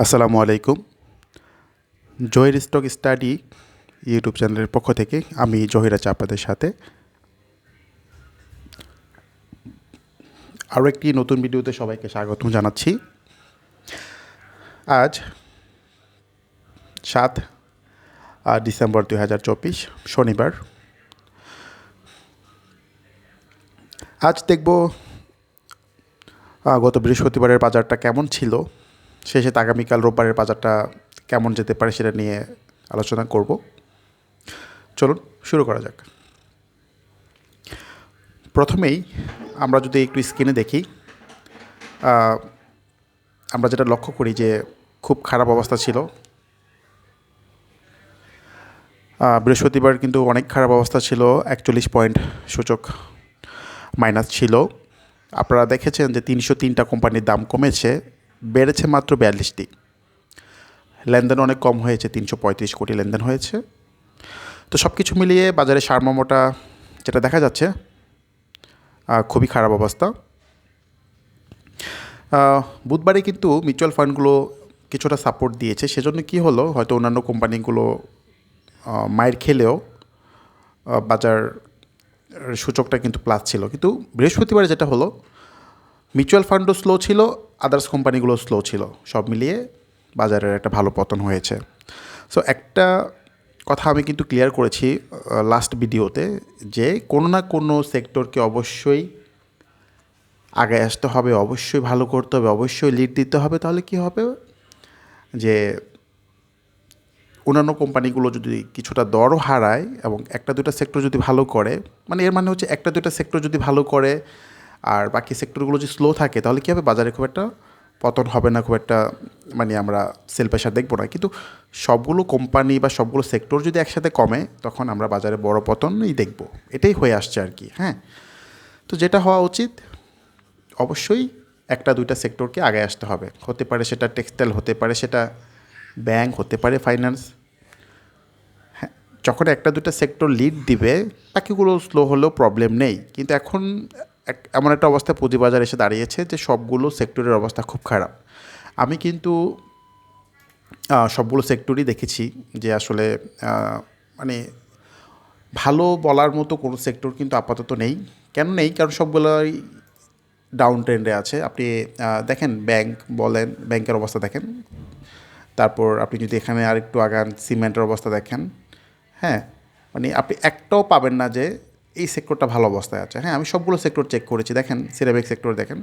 আসসালামু আলাইকুম। Zahir stock study YouTube চ্যানেলের পক্ষ থেকে আমি জহির আপনাদের সাথে। আরও একটি নতুন ভিডিওতে সবাইকে স্বাগতম জানাচ্ছি। আজ সাত ডিসেম্বর দুই হাজার চব্বিশ, শনিবার। আজ দেখব গত বৃহস্পতিবারের বাজারটা কেমন ছিল। শেষে আগামীকাল রোববারের বাজারটা কেমন যেতে পারে সেটা নিয়ে আলোচনা করব। চলুন শুরু করা যাক। প্রথমেই আমরা যদি একটু স্ক্রিনে দেখি আমরা যেটা লক্ষ্য করি যে খুব খারাপ অবস্থা ছিল। বৃহস্পতিবার কিন্তু অনেক খারাপ অবস্থা ছিল, একচল্লিশ পয়েন্ট সূচক মাইনাস ছিল। আপনারা দেখেছেন যে তিনশো তিনটা কোম্পানির দাম কমেছে বেড়েছে মাত্র বিয়াল্লিশটি। লেনদেন অনেক কম হয়েছে, তিনশো পঁয়ত্রিশ কোটি লেনদেন হয়েছে। তো সব কিছু মিলিয়ে বাজারে সারমর্মটা যেটা দেখা যাচ্ছে খুবই খারাপ অবস্থা। বুধবারে কিন্তু মিউচুয়াল ফান্ডগুলো কিছুটা সাপোর্ট দিয়েছে, সেজন্য কি হলো, হয়তো অন্যান্য কোম্পানিগুলো মায়ের খেলেও বাজার সূচকটা কিন্তু প্লাস ছিল। কিন্তু বৃহস্পতিবার যেটা হলো মিউচুয়াল ফান্ডও স্লো ছিল আদার্স কোম্পানিগুলো স্লো ছিল। সব মিলিয়ে বাজারের একটা ভালো পতন হয়েছে। সো একটা কথা আমি কিন্তু ক্লিয়ার করেছি লাস্ট ভিডিওতে যে কোনো না কোনো সেক্টরকে অবশ্যই আগে আসতে হবে, অবশ্যই ভালো করতে হবে, অবশ্যই লিড দিতে হবে। তাহলে কি হবে? যে অন্যান্য কোম্পানিগুলো যদি কিছুটা দরও হারায় এবং একটা দুটা সেক্টর যদি ভালো করে মানে এর মানে হচ্ছে একটা দুটা সেক্টর যদি ভালো করে আর বাকি সেক্টরগুলো যদি স্লো থাকে, তাহলে কী হবে? বাজারে খুব একটা পতন হবে না, খুব একটা মানে আমরা সেল প্রেশার দেখব না। কিন্তু সবগুলো কোম্পানি বা সবগুলো সেক্টর যদি একসাথে কমে, তখন আমরা বাজারে বড় পতনই দেখব। এটাই হয়ে আসছে আর কি হ্যাঁ? তো যেটা হওয়া উচিত, অবশ্যই একটা দুইটা সেক্টরকে আগে আসতে হবে। হতে পারে সেটা টেক্সটাইল হতে পারে সেটা ব্যাংক হতে পারে ফাইন্যান্স হ্যাঁ যখন একটা দুটা সেক্টর লিড দিবে, বাকিগুলো স্লো হলেও প্রবলেম নেই। কিন্তু এখন এক- এমন একটা অবস্থা পুঁজিবাজার এসে দাঁড়িয়েছে যে সবগুলো সেক্টরের অবস্থা খুব খারাপ। আমি কিন্তু সবগুলো সেক্টরই দেখেছি যে আসলে মানে ভালো বলার মতো কোনো সেক্টর কিন্তু আপাতত নেই। কেন নেই? কারণ সবগুলোই ডাউন ট্রেন্ডে আছে। আপনি দেখেন ব্যাংক বলেন ব্যাংকের অবস্থা দেখেন। তারপর আপনি যদি এখানে আরেকটু আগান সিমেন্টের অবস্থা দেখেন হ্যাঁ? মানে আপনি একটাও পাবেন না যে এই সেক্টরটা ভালো অবস্থায় আছে। হ্যাঁ আমি সবগুলো সেক্টর চেক করেছি। দেখেন সিরামিক সেক্টর দেখেন।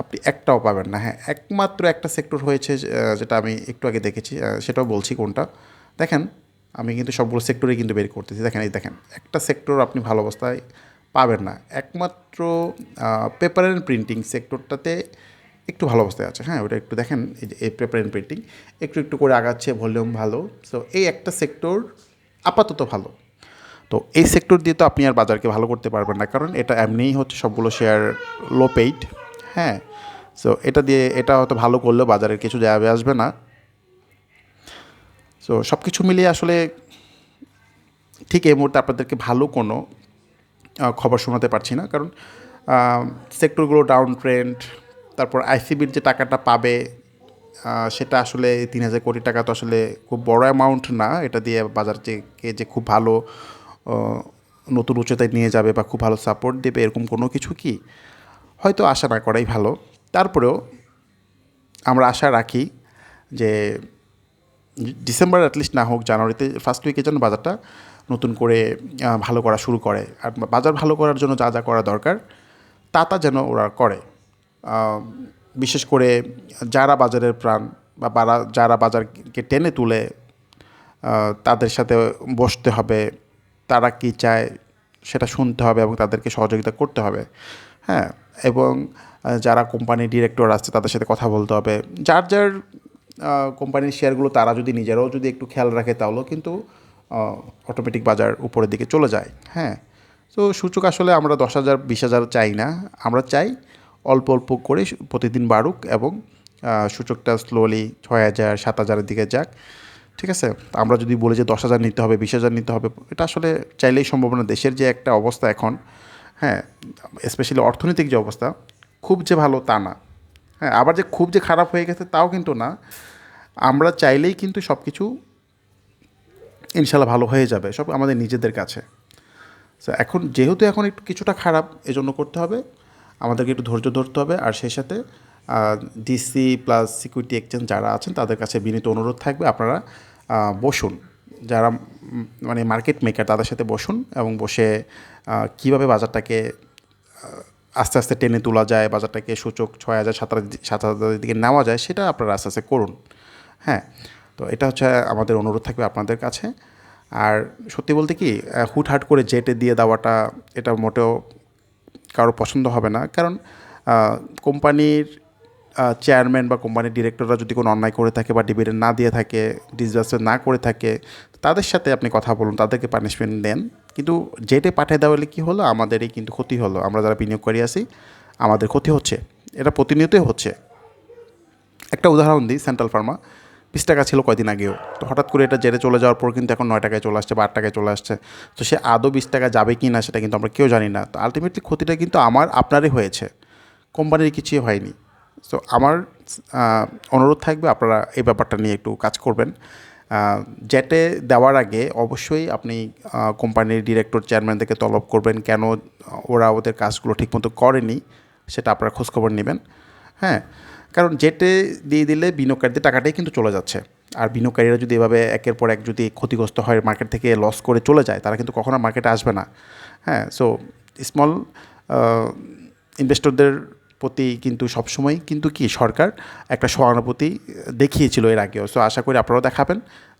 আপনি একটাও পাবেন না। হ্যাঁ একমাত্র একটা সেক্টর হয়েছে যেটা আমি একটু আগে দেখেছি সেটাও বলছি কোনটা। দেখেন, আমি কিন্তু সবগুলো সেক্টরে কিন্তু বের করতেছি। দেখেন, এই দেখেন, একটা সেক্টর আপনি ভালো অবস্থায় পাবেন না। একমাত্র পেপার অ্যান্ড প্রিন্টিং সেক্টরটাতে একটু ভালো অবস্থায় আছে। হ্যাঁ ওটা একটু দেখেন, এই যে, এই পেপার অ্যান্ড প্রিন্টিং একটু একটু করে আগাচ্ছে ভলিউম ভালো। সো এই একটা সেক্টর আপাতত ভালো। তো এই সেক্টর দিয়ে তো আপনি আর বাজারকে ভালো করতে পারবেন না। কারণ এটা এমনিই হচ্ছে সবগুলো শেয়ার লো পেইড হ্যাঁ? সো এটা দিয়ে এটা হয়তো ভালো করলেও বাজারের কিছু যাবে আসবে না। সো সব কিছু মিলিয়ে আসলে ঠিক এই মুহূর্তে আপনাদেরকে ভালো কোনো খবর শোনাতে পারছি না। কারণ সেক্টরগুলো ডাউন ট্রেন্ড তারপর আইসিবির যে টাকাটা পাবে সেটা আসলে তিন হাজার কোটি টাকা তো আসলে খুব বড় অ্যামাউন্ট না। এটা দিয়ে বাজারকে যে খুব ভালো নতুন উচ্চতায় নিয়ে যাবে বা খুব ভালো সাপোর্ট দেবে, এরকম কোনো কিছু কি? হয়তো আশা না করাই ভালো। তারপরেও আমরা আশা রাখি যে ডিসেম্বর অ্যাটলিস্ট না হোক জানুয়ারিতে ফার্স্ট উইকে যেন বাজারটা নতুন করে ভালো করা শুরু করে। আর বাজার ভালো করার জন্য যা যা করা দরকার, তা তা যেন ওরা করে। বিশেষ করে যারা বাজারের প্রাণ বা যারা বাজারকে টেনে তুলে তাদের সাথে বসতে হবে তারা কি চায় সেটা শুনতে হবে এবং তাদেরকে সহযোগিতা করতে হবে। হ্যাঁ এবং যারা কোম্পানির ডিরেক্টর আছে তাদের সাথে কথা বলতে হবে। যার যার কোম্পানির শেয়ারগুলো তারা যদি নিজেরাও যদি একটু খেয়াল রাখে তাহলেও কিন্তু অটোমেটিক বাজার উপরের দিকে চলে যায়। হ্যাঁ তো সূচক আসলে আমরা দশ হাজার, বিশ হাজার চাই না। আমরা চাই অল্প অল্প করে প্রতিদিন বাড়ুক এবং সূচকটা স্লোলি ছয় হাজার, সাত হাজারের দিকে যাক। ঠিক আছে? আমরা যদি বলি যে দশ হাজার নিতে হবে, বিশ হাজার নিতে হবে, এটা আসলে চাইলেই সম্ভব না। দেশের যে একটা অবস্থা এখন হ্যাঁ স্পেশালি অর্থনৈতিক যে অবস্থা, খুব যে ভালো তা না। হ্যাঁ আবার যে খুব যে খারাপ হয়ে গেছে তাও কিন্তু না। আমরা চাইলেই কিন্তু সব কিছু ইনশাল্লাহ ভালো হয়ে যাবে, সব আমাদের নিজেদের কাছে। তো এখন যেহেতু এখন একটু কিছুটা খারাপ, এজন্য করতে হবে। আমাদেরকে একটু ধৈর্য ধরতে হবে। আর সেই সাথে ডিসি প্লাস সিকিউরিটি এক্সচেঞ্জ যারা আছেন, তাদের কাছে বিনীত অনুরোধ থাকবে। আপনারা বসুন। যারা মানে মার্কেট মেকার তাদের সাথে বসুন এবং বসে কীভাবে বাজারটাকে আস্তে আস্তে টেনে তোলা যায়, বাজারটাকে সূচক ছয় হাজার, সাত হাজার, সাত হাজারের দিকে নেওয়া যায়, সেটা আপনারা আস্তে আস্তে করুন। হ্যাঁ তো এটা হচ্ছে আমাদের অনুরোধ থাকবে আপনাদের কাছে। আর সত্যি বলতে কি হুটহাট করে জেটে দিয়ে দেওয়াটা, এটা মোটেও কারও পছন্দ হবে না। কারণ কোম্পানির চেয়ারম্যান বা কোম্পানির ডিরেক্টররা যদি কোনো অন্যায় করে থাকে বা ডিভিডেন্ড না দিয়ে থাকে ডিসবার্সমেন্ট না করে থাকে, তাদের সাথে আপনি কথা বলুন, তাদেরকে পানিশমেন্ট দেন। কিন্তু জেটে পাঠিয়ে দেওয়া হলে কী হলো? আমাদেরই কিন্তু ক্ষতি হলো। আমরা যারা বিনিয়োগকারী আছি, আমাদের ক্ষতি হচ্ছে। এটা প্রতিনিয়তই হচ্ছে। একটা উদাহরণ দিই সেন্ট্রাল ফার্মা বিশ টাকা ছিল কয়দিন আগেও। তো হঠাৎ করে এটা জেরে চলে যাওয়ার পর কিন্তু এখন নয় টাকায় চলে আসছে বা আট টাকায় চলে আসছে। তো সে আদৌ বিশ টাকা যাবে কি না সেটা কিন্তু আমরা কেউ জানি না। তো আলটিমেটলি ক্ষতিটা কিন্তু আমার, আপনারই হয়েছে। কোম্পানির কিছুই হয়নি। তো আমার অনুরোধ থাকবে আপনারা এই ব্যাপারটা নিয়ে একটু কাজ করবেন। জেটে দেওয়ার আগে অবশ্যই আপনি কোম্পানির ডিরেক্টর চেয়ারম্যানদেরকে তলব করবেন কেন ওরা ওদের কাজগুলো ঠিকমতো করেনি, সেটা আপনারা খোঁজখবর নেবেন। হ্যাঁ কারণ জেটে দিয়ে দিলে বিনিয়োগকারীদের টাকাটাই কিন্তু চলে যাচ্ছে। আর বিনিয়োগকারীরা যদি এভাবে একের পর এক যদি ক্ষতিগ্রস্ত হয় মার্কেট থেকে লস করে চলে যায়, তারা কিন্তু কখনো মার্কেটে আসবে না। হ্যাঁ সো স্মল ইনভেস্টরদের প্রতি কিন্তু সবসময় কিন্তু কি সরকার একটা সহানুভূতি দেখিয়েছিল এর আগেও। সো আশা করি আপনারাও দেখাবেন।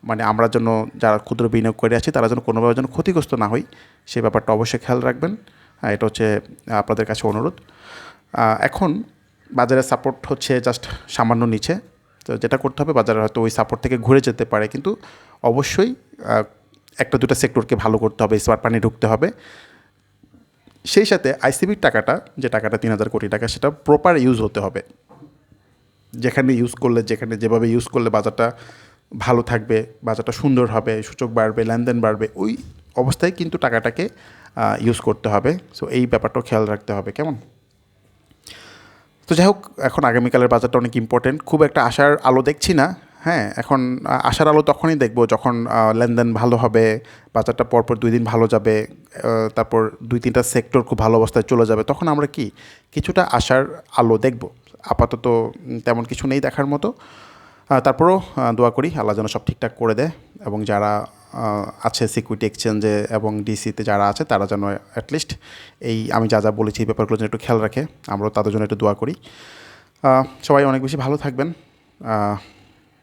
মানে আমরা যেন যারা ক্ষুদ্র বিনিয়োগ করে আছি, তারা যেন কোনোভাবে যেন ক্ষতিগ্রস্ত না হই সেই ব্যাপারটা অবশ্যই খেয়াল রাখবেন। হ্যাঁ এটা হচ্ছে আপনাদের কাছে অনুরোধ। এখন বাজারের সাপোর্ট হচ্ছে জাস্ট সামান্য নিচে। তো যেটা করতে হবে, বাজারে হয়তো ওই সাপোর্ট থেকে ঘুরে যেতে পারে। কিন্তু অবশ্যই একটা দুটো সেক্টরকে ভালো করতে হবে স্মার্ট পানি ঢুকতে হবে। সেই সাথে আইসিবির টাকাটা, যে টাকাটা তিন হাজার কোটি টাকা, সেটা প্রপার ইউজ হতে হবে। যেখানে ইউজ করলে, যেখানে যেভাবে ইউজ করলে বাজারটা ভালো থাকবে, বাজারটা সুন্দর হবে, সূচক বাড়বে, লেনদেন বাড়বে, ওই অবস্থায় কিন্তু টাকাটাকে ইউজ করতে হবে। সো এই ব্যাপারটাও খেয়াল রাখতে হবে। কেমন? তো যাই হোক, এখন আগামীকালের বাজারটা অনেক ইম্পর্টেন্ট খুব একটা আশার আলো দেখছি না। হ্যাঁ এখন আশার আলো তখনই দেখব যখন লেনদেন ভালো হবে, বাজারটা পরপর দুই দিন ভালো যাবে তারপর দুই তিনটা সেক্টর খুব ভালো অবস্থায় চলে যাবে, তখন আমরা কি, কিছুটা আশার আলো দেখব। আপাতত তেমন কিছু নেই দেখার মতো। তারপরেও দোয়া করি আল্লাহ যেন সব ঠিকঠাক করে দেয় এবং যারা আছে সিকিউরিটি এক্সচেঞ্জে এবং ডিসিতে যারা আছে তারা যেন অ্যাটলিস্ট এই আমি যা যা বলেছি এই ব্যাপারগুলো যেন একটু খেয়াল রাখে, আমরাও তাদের জন্য একটু দোয়া করি। সবাই অনেক বেশি ভালো থাকবেন।